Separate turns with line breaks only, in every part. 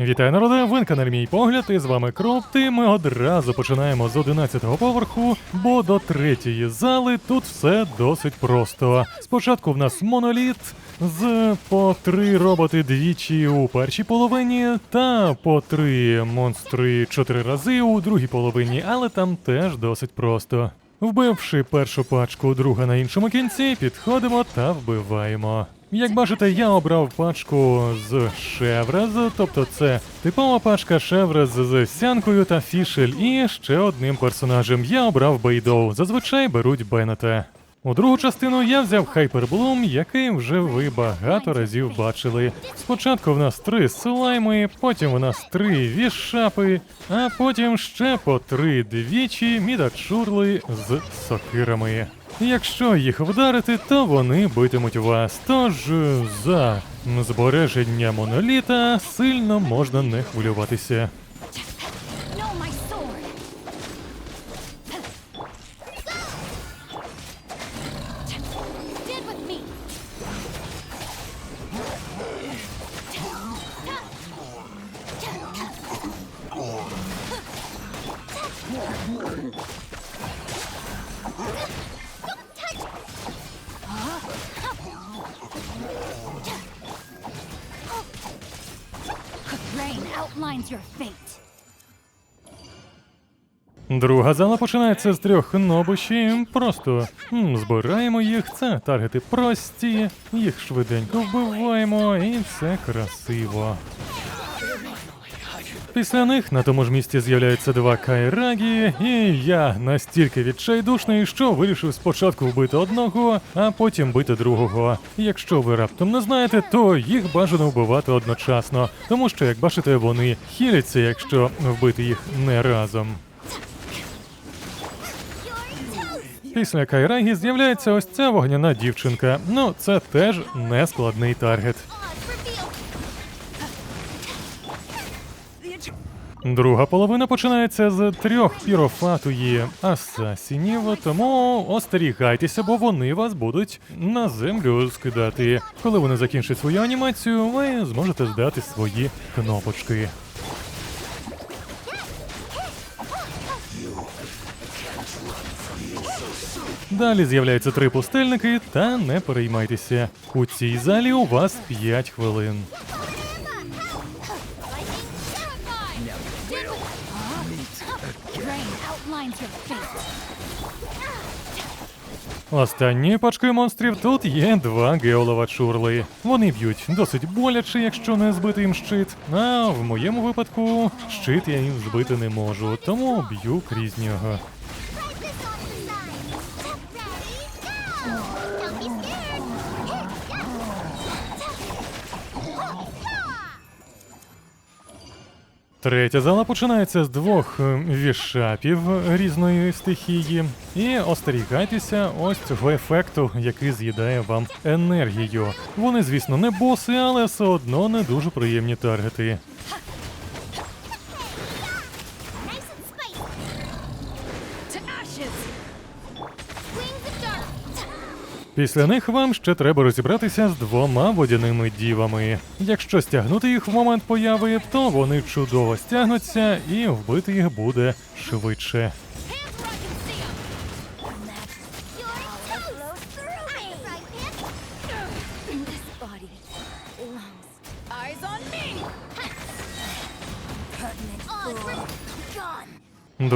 Вітаю народи, ви на каналі Мій Погляд, і з вами Кропти. Ми одразу починаємо з 11-го поверху, бо до третьої зали тут все досить просто. Спочатку в нас моноліт з по три роботи двічі у першій половині, та по три монстри чотири рази у другій половині, але там теж досить просто. Вбивши першу пачку друга на іншому кінці, підходимо та вбиваємо. Як бачите, я обрав пачку з Шеврез, тобто це типова пачка Шеврез з сянкою та фішель, і ще одним персонажем я обрав Бейдоу. Зазвичай беруть Беннета. У другу частину я взяв Хайперблум, який вже ви багато разів бачили. Спочатку в нас три слайми, потім у нас три вішапи, а потім ще по три двічі мідачурли з сокирами. Якщо їх вдарити, то вони битимуть вас. Тож за збереження моноліта сильно можна не хвилюватися.
Outlines.
Друга зала починається з трьох нобуші. Просто збираємо їх. Це таргети прості, їх швиденько вбиваємо, і це красиво. Після них на тому ж місці з'являються два кайрагі, і я настільки відчайдушний, що вирішив спочатку вбити одного, а потім бити другого. Якщо ви раптом не знаєте, то їх бажано вбивати одночасно, тому що, як бачите, вони хіляться, якщо вбити їх не разом. Після Кайрагі з'являється ось ця вогняна дівчинка. Ну, це теж не складний таргет. Друга половина починається з трьох пірофатуї асасінів, тому остерігайтеся, бо вони вас будуть на землю скидати. Коли вони закінчать свою анімацію, ви зможете здати свої кнопочки. Далі з'являються три пустельники, та не переймайтеся. У цій залі у вас 5 хвилин. Останньою пачкою монстрів тут є два геолова чурли. Вони б'ють досить боляче, якщо не збити їм щит. А в моєму випадку щит я їм збити не можу, тому б'ю крізь нього. Третя зала починається з двох е, вішапів різної стихії. І остерігайтеся ось цього ефекту, який з'їдає вам енергію. Вони, звісно, не боси, але все одно не дуже приємні таргети. Після них вам ще треба розібратися з двома водяними дівами. Якщо стягнути їх в момент появи, то вони чудово стягнуться і вбити їх буде швидше.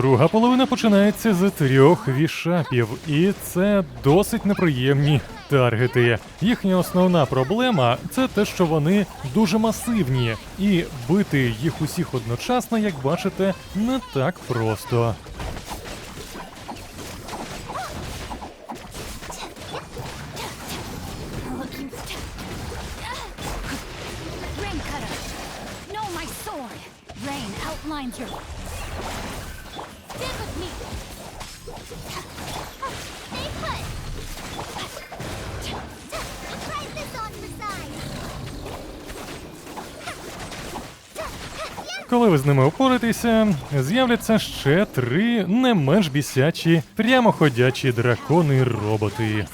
Друга половина починається з трьох вішапів, і це досить неприємні таргети. Їхня основна проблема це те, що вони дуже масивні, і бити їх усіх одночасно, як бачите, не так просто. Коли ви з ними опоритеся, з'являться ще три не менш бісячі, прямоходячі дракони-роботи.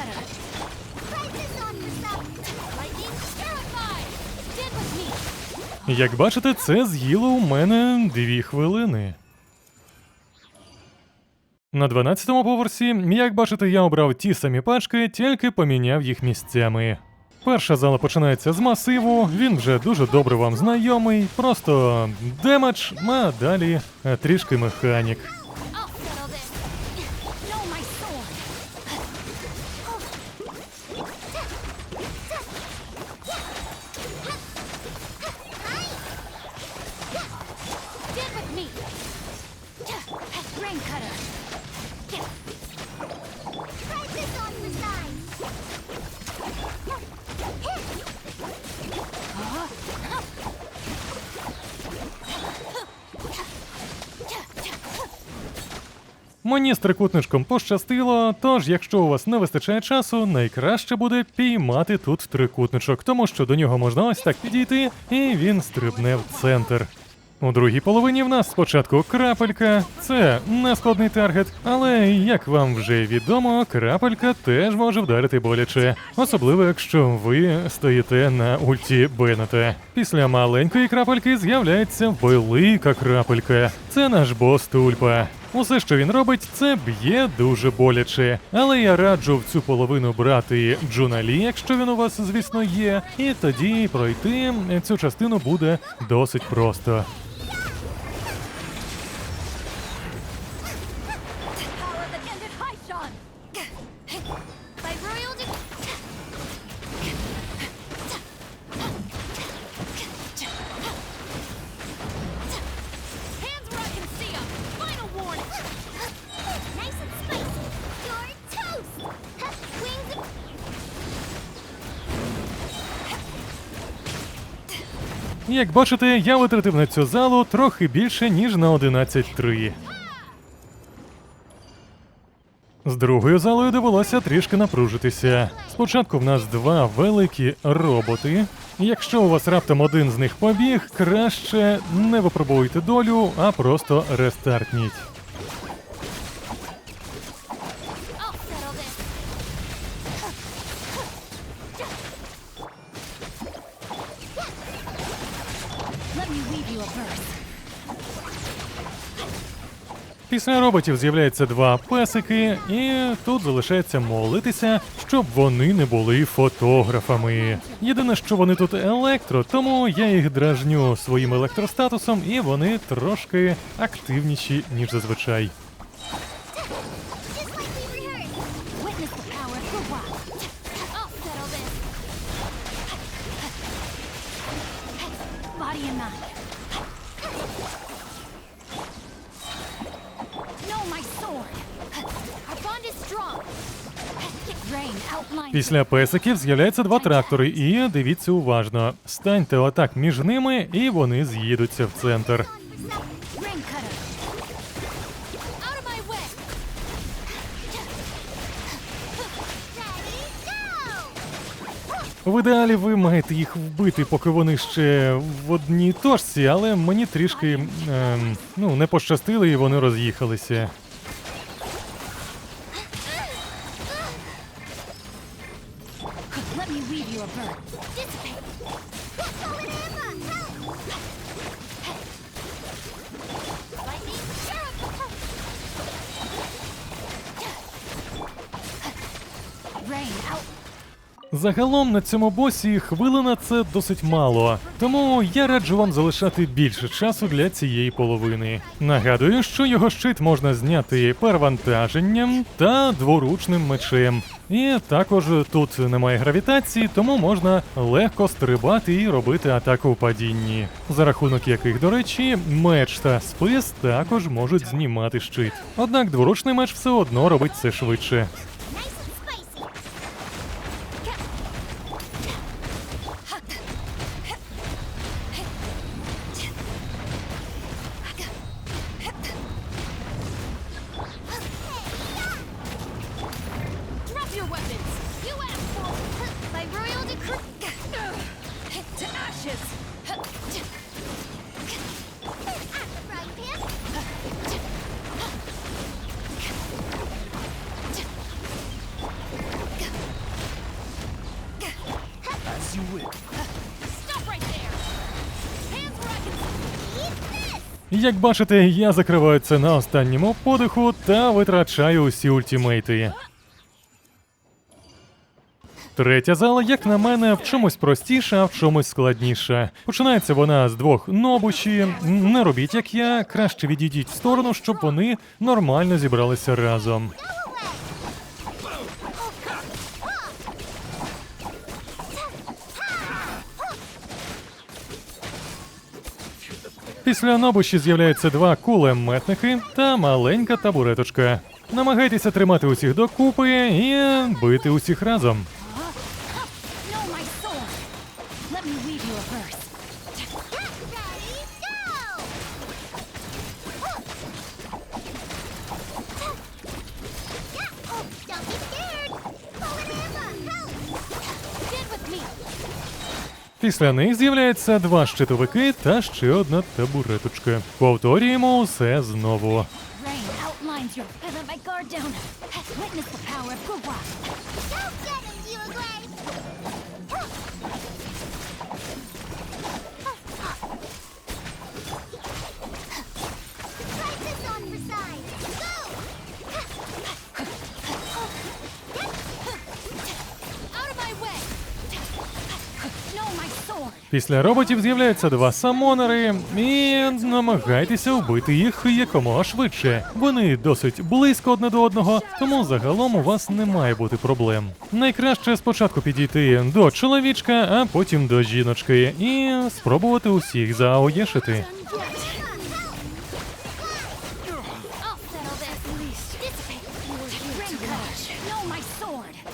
Cutter.
Як бачите, це з'їло у мене дві хвилини. На 12-му поверсі, як бачите, я обрав ті самі пачки, тільки поміняв їх місцями. Перша зала починається з масиву, він вже дуже добре вам знайомий, просто демедж, а далі е, трішки механік. Мені з трикутничком пощастило, тож, якщо у вас не вистачає часу, найкраще буде піймати тут трикутничок, тому що до нього можна ось так підійти, і він стрибне в центр. У другій половині в нас спочатку крапелька, це не складний таргет, але як вам вже відомо, крапелька теж може вдарити боляче, особливо якщо ви стоїте на ульті Беннета. Після маленької крапельки з'являється велика крапелька. Це наш бос Тульпа. Усе, що він робить, це б'є дуже боляче. Але я раджу в цю половину брати Джуналі, якщо він у вас, звісно, є, і тоді пройти цю частину буде досить просто. Як бачите, я витратив на цю залу трохи більше, ніж на 11.3. З другою залою довелося трішки напружитися. Спочатку в нас два великі роботи. Якщо у вас раптом один з них побіг, краще не випробуйте долю, а просто рестартніть. Після роботів з'являються два песики, і тут залишається молитися, щоб вони не були фотографами. Єдине, що вони тут електро, тому я їх дражню своїм електростатусом, і вони трошки активніші, ніж зазвичай. Після песиків з'являються два трактори, і дивіться уважно. Станьте отак між ними, і вони з'їдуться в центр. В ідеалі ви маєте їх вбити, поки вони ще в одній точці, але мені трішки ем, ну, не пощастило, і вони роз'їхалися. Загалом на цьому босі хвилина це досить мало, тому я раджу вам залишати більше часу для цієї половини. Нагадую, що його щит можна зняти перевантаженням та дворучним мечем. І також тут немає гравітації, тому можна легко стрибати і робити атаку у падінні, за рахунок яких, до речі, меч та спис також можуть знімати щит. Однак дворучний меч все одно робить це швидше.
As you wish.
Stop right there! Hands
Як бачите, я закриваю це на останньому подиху та витрачаю усі ультімейти. Третя зала, як на мене, в чомусь простіша, а в чомусь складніша. Починається вона з двох нобучі. Не робіть як я, краще відійдіть в сторону, щоб вони нормально зібралися разом. Після нобуші з'являються два кулеметники та маленька табуреточка. Намагайтеся тримати усіх докупи і бити усіх разом. Після них з'являється два щитовики та ще одна табуреточка. Повторюємо усе знову.
Rain.
Після роботів з'являються два самонери, і намагайтеся вбити їх якомога швидше. Вони досить близько одне до одного, тому загалом у вас не має бути проблем. Найкраще спочатку підійти до чоловічка, а потім до жіночки, і спробувати усіх заоєшити.
I'll.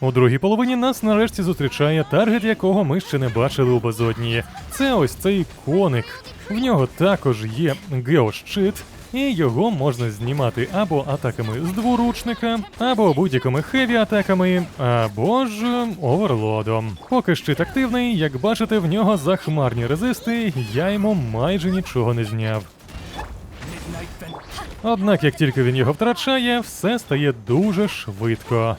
У другій половині нас нарешті зустрічає таргет, якого ми ще не бачили у безодні. Це ось цей коник. В нього також є геощит, і його можна знімати або атаками з дворучника, або будь-якими хеві атаками, або ж оверлодом. Поки щит активний, як бачите, в нього захмарні резисти, я йому майже нічого не зняв. Однак, як тільки він його втрачає, все стає дуже швидко.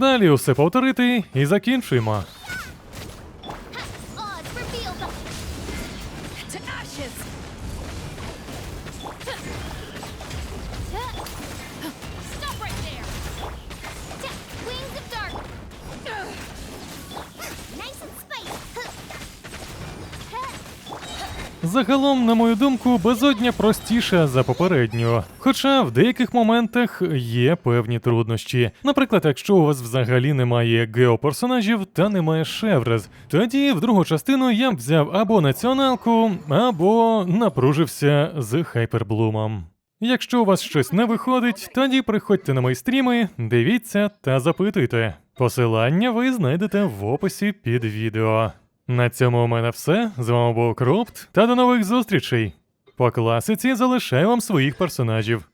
Далі усе повторити і закінчуємо. Загалом, на мою думку, безодня простіша за попередню. Хоча в деяких моментах є певні труднощі. Наприклад, якщо у вас взагалі немає геоперсонажів та немає шеврез, тоді в другу частину я б взяв або націоналку, або напружився з хайперблумом. Якщо у вас щось не виходить, тоді приходьте на мої стріми, дивіться та запитуйте. Посилання ви знайдете в описі під відео. На цьому у мене все. З вами був Крупт, та до нових зустрічей. По класиці залишаю вам своїх персонажів.